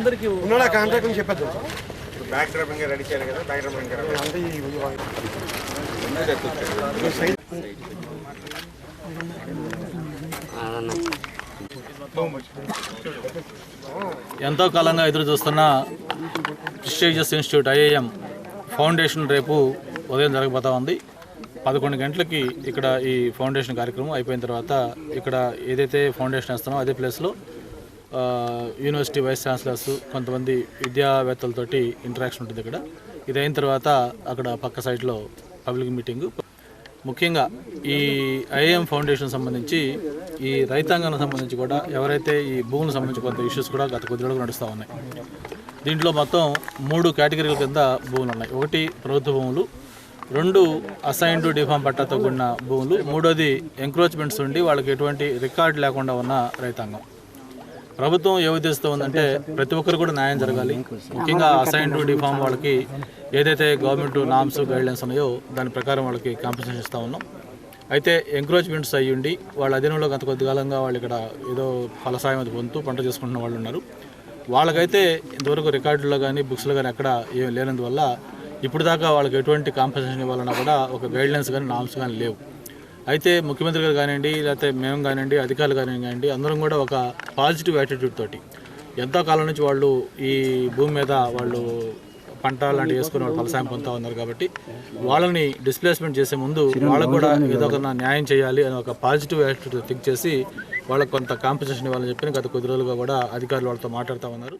ఉన్నాడు కాంట్రాక్ట్ అని చెప్పేద్దాం బ్యాక్ డ్రాపింగ్ రెడీ చేయాలి కదా బ్యాక్ డ్రాపింగ్ ఎంతో కాలంగా ఎదురు చూస్తున్న ప్రిస్టేజియస్ ఇన్స్టిట్యూట్ ఐఐఎం ఫౌండేషన్ రేపు ఉదయం జరగబోతా ఉంది. పదకొండు గంటలకి ఇక్కడ ఈ ఫౌండేషన్ కార్యక్రమం అయిపోయిన తర్వాత ఇక్కడ ఏదైతే ఫౌండేషన్ వేస్తామో అదే ప్లేస్లో యూనివర్సిటీ వైస్ ఛాన్సలర్స్ కొంతమంది విద్యావేత్తలతోటి ఇంటరాక్షన్ ఉంటుంది ఇక్కడ. ఇది అయిన తర్వాత అక్కడ పక్క సైడ్లో పబ్లిక్ మీటింగు ముఖ్యంగా ఈ ఐఏఎం ఫౌండేషన్ సంబంధించి ఈ రైతాంగానికి సంబంధించి కూడా ఎవరైతే ఈ భూములకు సంబంధించి కొంత ఇష్యూస్ కూడా గత కొద్ది రోజులు నడుస్తూ ఉన్నాయి. దీంట్లో మొత్తం మూడు కేటగిరీల కింద భూములు ఉన్నాయి. ఒకటి ప్రభుత్వ భూములు రెండు అసైన్డ్ డిఫామ్ పట్టాతో కూడిన భూములు మూడోది ఎంక్రోచ్మెంట్స్ ఉండి వాళ్ళకి ఎటువంటి రికార్డు లేకుండా ఉన్న రైతాంగం. ప్రభుత్వం ఏ ఉద్దేశంతో ఉందంటే ప్రతి ఒక్కరు కూడా న్యాయం జరగాలి. ముఖ్యంగా అసైన్ టు డిఫామ్ వాళ్ళకి ఏదైతే గవర్నమెంట్ నామ్స్ గైడ్లైన్స్ ఉన్నాయో దాని ప్రకారం వాళ్ళకి కాంపెన్సేషన్ ఇస్తూ ఉన్నాం. అయితే ఎంక్రోచ్మెంట్స్ అయ్యి ఉండి వాళ్ళ అధీనంలో గత కొద్ది కాలంగా వాళ్ళు ఇక్కడ ఏదో ఫలసాయం అది పొందుతూ పంట చేసుకుంటున్న వాళ్ళు ఉన్నారు. వాళ్ళకైతే ఇంతవరకు రికార్డుల్లో కానీ బుక్స్లో కానీ ఎక్కడ ఏం లేనందువల్ల ఇప్పుడు దాకా వాళ్ళకి ఎటువంటి కాంపెన్సేషన్ ఇవ్వాలన్నా కూడా ఒక గైడ్లైన్స్ కానీ నామ్స్ కానీ లేవు. అయితే ముఖ్యమంత్రి గారు కానివ్వండి లేకపోతే మేము కానివ్వండి అధికారులు కానివ్వండి అందరం కూడా ఒక పాజిటివ్ యాటిట్యూడ్ తోటి ఎంతో కాలం నుంచి వాళ్ళు ఈ భూమి మీద వాళ్ళు పంట లాంటివి వేసుకుని వాళ్ళు ఫలసాయం పొందుతా ఉన్నారు కాబట్టి వాళ్ళని డిస్ప్లేస్మెంట్ చేసే ముందు వాళ్ళకు కూడా ఏదో ఒక న్యాయం చేయాలి అని ఒక పాజిటివ్ యాటిట్యూడ్ థింక్ చేసి వాళ్ళకి కొంత కాంపెన్సేషన్ ఇవ్వాలని చెప్పి గత కొద్ది రోజులుగా కూడా అధికారులు వాళ్ళతో మాట్లాడుతూ ఉన్నారు.